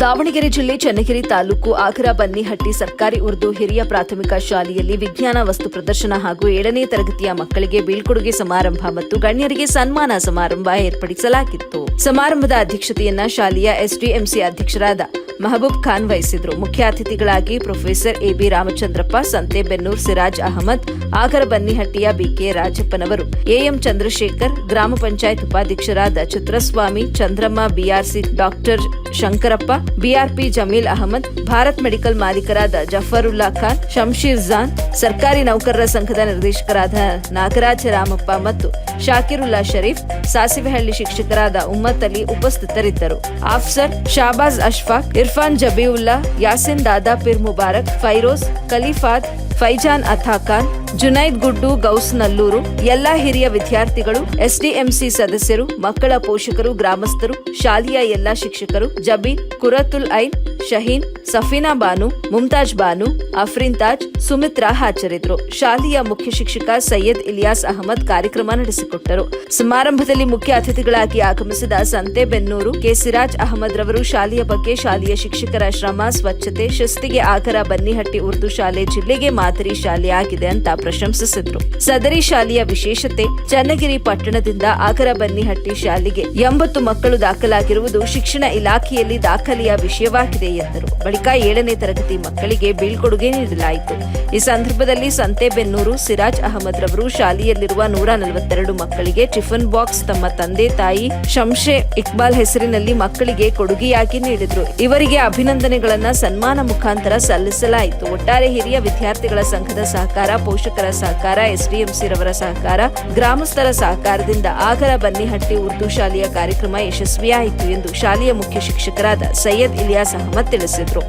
ದಾವಣಗೆರೆ ಜಿಲ್ಲೆ ಚನ್ನಗಿರಿ ತಾಲೂಕು ಆಗರ ಬನ್ನಿಹಟ್ಟಿ ಸರ್ಕಾರಿ ಉರ್ದು ಹಿರಿಯ ಪ್ರಾಥಮಿಕ ಶಾಲೆಯಲ್ಲಿ ವಿಜ್ಞಾನ ವಸ್ತು ಪ್ರದರ್ಶನ ಹಾಗೂ ಏಳನೇ ತರಗತಿಯ ಮಕ್ಕಳಿಗೆ ಬೀಳ್ಕೊಡುಗೆ ಸಮಾರಂಭ ಮತ್ತು ಗಣ್ಯರಿಗೆ ಸನ್ಮಾನ ಸಮಾರಂಭ ಏರ್ಪಡಿಸಲಾಗಿತ್ತು. ಸಮಾರಂಭದ ಅಧ್ಯಕ್ಷತೆಯನ್ನ ಶಾಲೆಯ ಎಸ್ಡಿಎಂಸಿ ಅಧ್ಯಕ್ಷರಾದ ಮಹಬೂಬ್ ಖಾನ್ ವಹಿಸಿದ್ರು. ಮುಖ್ಯ ಅತಿಥಿಗಳಾಗಿ ಪ್ರೊಫೆಸರ್ ಎಬಿ ರಾಮಚಂದ್ರಪ್ಪ ಸಂತೆಬೆನ್ನೂರ್ ಸಿರಾಜ್ ಅಹಮದ್, ಆಗರ ಬನ್ನಿಹಟ್ಟಿಯ ಬಿಕೆ ರಾಜಪ್ಪನವರು. ಎಎಂ ಚಂದ್ರಶೇಖರ್, ಗ್ರಾಮ ಪಂಚಾಯತ್ ಉಪಾಧ್ಯಕ್ಷರಾದ Chitraswamy Chandramma, BRC doctor Shankarappa, BRP Jameel Ahmed, Bharat medical ಮಾಲೀಕರಾದ Zafarulla Khan, Shamsheer Jan, ಸರ್ಕಾರಿ ನೌಕರರ ಸಂಘದ ನಿರ್ದೇಶಕರಾದ ನಾಗರಾಜ ರಾಮಪ್ಪ ಮತ್ತು ಶಾಕಿರುಲ್ಲಾ ಶರೀಫ್, ಸಾಸಿವೆಹಳ್ಳಿ ಶಿಕ್ಷಕರಾದ ಉಮ್ಮತ್ ಅಲಿ ಉಪಸ್ಥಿತರಿದ್ದರು. ಆಫ್ಸರ್ ಶಾಬಾಜ್ ಅಶ್ಫಾಕ್ इरफान जबीउल्ला यासिन दादा पिर मुबारक फ़ैरोज़ कलीफात ಫೈಜಾನ್ ಅಥಾ ಖಾನ್ ಜುನೈದ್ ಗುಡ್ಡು, ಗೌಸ್ ನಲ್ಲೂರು, ಎಲ್ಲಾ ಹಿರಿಯ ವಿದ್ಯಾರ್ಥಿಗಳು, ಎಸ್ಡಿಎಂಸಿ ಸದಸ್ಯರು, ಮಕ್ಕಳ ಪೋಷಕರು, ಗ್ರಾಮಸ್ಥರು, ಶಾಲೆಯ ಎಲ್ಲಾ ಶಿಕ್ಷಕರು ಜಬೀನ್ ಕುರತುಲ್ ಐನ್, ಶಹೀನ್, ಸಫೀನಾ ಬಾನು, ಮುಮ್ತಾಜ್ ಬಾನು, ಅಫ್ರಿನ್ ತಾಜ್ ಸುಮಿತ್ರಾ ಹಾಜರಿದ್ದರು. ಶಾಲೆಯ ಮುಖ್ಯ ಶಿಕ್ಷಕ ಸೈಯದ್ ಇಲಿಯಾಸ್ ಅಹಮದ್ ಕಾರ್ಯಕ್ರಮ ನಡೆಸಿಕೊಟ್ಟರು. ಸಮಾರಂಭದಲ್ಲಿ ಮುಖ್ಯ ಅತಿಥಿಗಳಾಗಿ ಆಗಮಿಸಿದ ಸಂತೆಬೆನ್ನೂರು ಕೆ ಸಿರಾಜ್ ಅಹಮದ್ ರವರು ಶಾಲೆಯ ಬಗ್ಗೆ ಶಾಲೆಯ ಶಿಕ್ಷಕರ ಶ್ರಮ, ಸ್ವಚ್ಛತೆ, ಶಿಸ್ತಿಗೆ ಆಗರ ಬನ್ನಿಹಟ್ಟಿ ಉರ್ದು ಶಾಲೆ ಜಿಲ್ಲೆಗೆ ಮಾದರಿ ಶಾಲೆಯಾಗಿದೆ ಅಂತ ಪ್ರಶಂಸಿಸಿದ್ರು. ಸದರಿ ಶಾಲೆಯ ವಿಶೇಷತೆ, ಚನ್ನಗಿರಿ ಪಟ್ಟಣದಿಂದ ಆಗರ ಬನ್ನಿಹಟ್ಟಿ ಶಾಲೆಗೆ ಎಂಬತ್ತು ಮಕ್ಕಳು ದಾಖಲಾಗಿರುವುದು ಶಿಕ್ಷಣ ಇಲಾಖೆಯಲ್ಲಿ ದಾಖಲೆಯ ವಿಷಯವಾಗಿದೆ ಎಂದರು. ಬಳಿಕ ಏಳನೇ ತರಗತಿ ಮಕ್ಕಳಿಗೆ ಬೀಳ್ಕೊಡುಗೆ ನೀಡಲಾಯಿತು. ಈ ಸಂದರ್ಭದಲ್ಲಿ ಸಂತೆಬೆನ್ನೂರು ಸಿರಾಜ್ ಅಹಮದ್ ರವರು ಶಾಲೆಯಲ್ಲಿರುವ ನೂರ ನಲವತ್ತೆರಡು ಮಕ್ಕಳಿಗೆ ಟಿಫನ್ ಬಾಕ್ಸ್, ತಮ್ಮ ತಂದೆ ತಾಯಿ ಶಂಶೆ ಇಕ್ಬಾಲ್ ಹೆಸರಿನಲ್ಲಿ ಮಕ್ಕಳಿಗೆ ಕೊಡುಗೆಯಾಗಿ ನೀಡಿದ್ರು. ಇವರಿಗೆ ಅಭಿನಂದನೆಗಳನ್ನ ಸನ್ಮಾನ ಮುಖಾಂತರ ಸಲ್ಲಿಸಲಾಯಿತು. ಒಟ್ಟಾರೆ ಹಿರಿಯ ವಿದ್ಯಾರ್ಥಿಗಳ ಸಂಘದ ಸಹಕಾರ, ಪೋಷಕರ ಸಹಕಾರ ಎಸ್ಡಿಎಂಸಿ ರವರ ಸಹಕಾರ, ಗ್ರಾಮಸ್ಥರ ಸಹಕಾರದಿಂದ ಆಗರ ಬನ್ನಿಹಟ್ಟಿ ಉರ್ದು ಶಾಲೆಯ ಕಾರ್ಯಕ್ರಮ ಯಶಸ್ವಿಯಾಯಿತು ಎಂದು ಶಾಲೆಯ ಮುಖ್ಯ ಶಿಕ್ಷಕರಾದ ಸೈಯದ್ ಇಲಿಯಾಸ್ ಅಹಮದ್ ತಿಳಿಸಿದರು.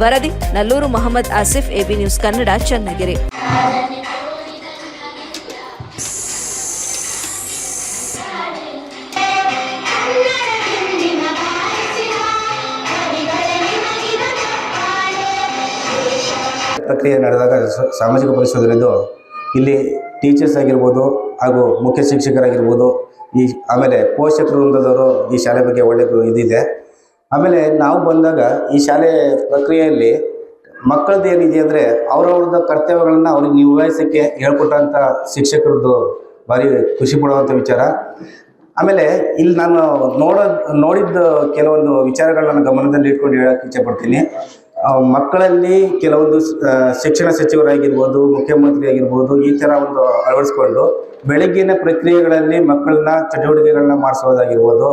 ವರದಿ, ನಲ್ಲೂರು ಮೊಹಮ್ಮದ್ ಆಸಿಫ್, ಎಬಿ ನ್ಯೂಸ್ ಕನ್ನಡ, ಚನ್ನಗಿರಿ. ಪ್ರಕ್ರಿಯೆ ನಡೆದಾಗ ಸಾಮಾಜಿಕ ಪರಿಶೋಧನೆದು ಇಲ್ಲಿ ಟೀಚರ್ಸ್ ಆಗಿರ್ಬೋದು ಹಾಗೂ ಮುಖ್ಯ ಶಿಕ್ಷಕರಾಗಿರ್ಬೋದು, ಈ ಆಮೇಲೆ ಪೋಷಕರು ವೃಂದದವರು ಈ ಶಾಲೆ ಬಗ್ಗೆ ಒಳ್ಳೆ ಇದಿದೆ. ಆಮೇಲೆ ನಾವು ಬಂದಾಗ ಈ ಶಾಲೆ ಪ್ರಕ್ರಿಯೆಯಲ್ಲಿ ಮಕ್ಕಳದ್ದು ಏನಿದೆ ಅಂದರೆ ಅವ್ರವ್ರದ್ದು ಕರ್ತವ್ಯಗಳನ್ನು ಅವ್ರಿಗೆ ನಿಭಾಯಿಸೋಕ್ಕೆ ಹೇಳ್ಕೊಟ್ಟಂಥ ಶಿಕ್ಷಕರದ್ದು ಭಾರಿ ಖುಷಿ ಪಡುವಂಥ ವಿಚಾರ. ಆಮೇಲೆ ಇಲ್ಲಿ ನಾನು ನೋಡೋ, ನೋಡಿದ್ದ ಕೆಲವೊಂದು ವಿಚಾರಗಳನ್ನ ಗಮನದಲ್ಲಿ ಇಟ್ಕೊಂಡು ಹೇಳಕ್ಕೆ ಇಚ್ಛೆಪಡ್ತೀನಿ ಮಕ್ಕಳಲ್ಲಿ ಕೆಲವೊಂದು ಶಿಕ್ಷಣ ಸಚಿವರಾಗಿರ್ಬೋದು ಮುಖ್ಯಮಂತ್ರಿ ಆಗಿರ್ಬೋದು ಈ ಥರ ಒಂದು ಅಳವಡಿಸ್ಕೊಂಡು ಬೆಳಗ್ಗಿನ ಪ್ರಕ್ರಿಯೆಗಳಲ್ಲಿ ಮಕ್ಕಳನ್ನ ಚಟುವಟಿಕೆಗಳನ್ನ ಮಾಡಿಸೋದಾಗಿರ್ಬೋದು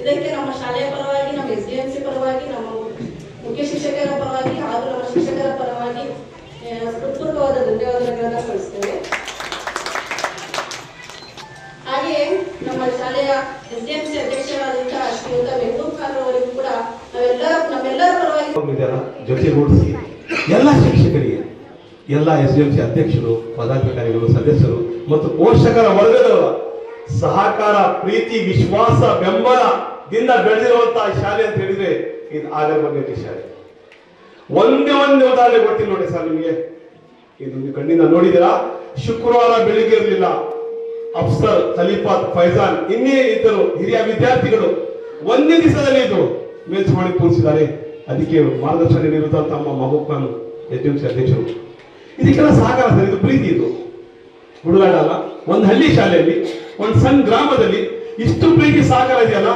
ಇದಕ್ಕೆ ನಮ್ಮ ಶಾಲೆಯ ಪರವಾಗಿ, ನಮ್ಮ ಎಸ್ ಡಿ ಎಂ ಸಿ ಪರವಾಗಿ, ನಮ್ಮ ಮುಖ್ಯ ಶಿಕ್ಷಕರ ಆ, ಹೃತ್ಪೂರ್ವಕವಾದ ಧನ್ಯವಾದಗಳನ್ನು ಸಲ್ಲಿಸ್ತೇವೆ ಹಾಗೆಯೇ ನಮ್ಮ ಶಾಲೆಯ ಎಸ್ ಡಿ ಎಂ ಸಿ ಅಧ್ಯಕ್ಷರಾದಂತಹ ಶ್ರೀಯುತ ಮೆಹಬೂಬ್ ಖಾನ್ ಅವರಿಗೂ ಕೂಡ ನಾವೆಲ್ಲ ನಮ್ಮೆಲ್ಲರ ಪರವಾಗಿ ಎಲ್ಲ ಶಿಕ್ಷಕರಿಗೆ ಎಲ್ಲ ಎಸ್ ಡಿ ಎಂ ಸಿ ಅಧ್ಯಕ್ಷರು ಪದಾಧಿಕಾರಿಗಳು ಸದಸ್ಯರು ಮತ್ತು ಪೋಷಕರ ವರ್ಗದವರ ಸಹಕಾರ ಪ್ರೀತಿ ವಿಶ್ವಾಸ ಬೆಂಬಲದಿಂದ ಬೆಳೆದಿರುವಂತಹ ಶಾಲೆ ಅಂತ ಹೇಳಿದ್ರೆ ಇದು ಆಗರ್ಬಂದಿ ಶಾಲೆ. ಒಂದೇ ಒಂದೇ ಉದಾಹರಣೆ ಕೊಡ್ತೀನಿ ನೋಡಿ ಸರ್ ನಿಮಗೆ. ಇದೊಂದು ಕಣ್ಣಿನ ನೋಡಿದಿರಾ ಶುಕ್ರವಾರ ಬೆಳಿಗ್ಗೆ ಇರಲಿಲ್ಲ. ಅಫ್ಸರ್ ಖಲೀಫಾತ್, ಫೈಜಾನ್, ಇನ್ನೇ ಇದ್ದರು ಹಿರಿಯ ವಿದ್ಯಾರ್ಥಿಗಳು. ಒಂದೇ ದಿವಸದಲ್ಲಿ ಇದು ಮೇಲ್ಚುಮಾಡಿ ಕೂರಿಸಿದ್ದಾರೆ ಅದಕ್ಕೆ ಮಾರ್ಗದರ್ಶನ ನೀಡಿರುವಂತಹ ತಮ್ಮ ಮಹಬೂಬ್ ಖಾನ್ ಎಸ್ ಅಧ್ಯಕ್ಷರು ಇದಕ್ಕೆಲ್ಲ ಸಹಕಾರ ಸರ್, ಇದು ಪ್ರೀತಿ ಇದು. ಹುಡುಗಾಡ ಅಲ್ಲ. ಒಂದು ಹಳ್ಳಿ ಶಾಲೆಯಲ್ಲಿ, ಒಂದು ಸಣ್ಣ ಗ್ರಾಮದಲ್ಲಿ ಇಷ್ಟು ಪ್ರೀತಿ ಸಹಕಾರ ಇದೆಯಲ್ಲ?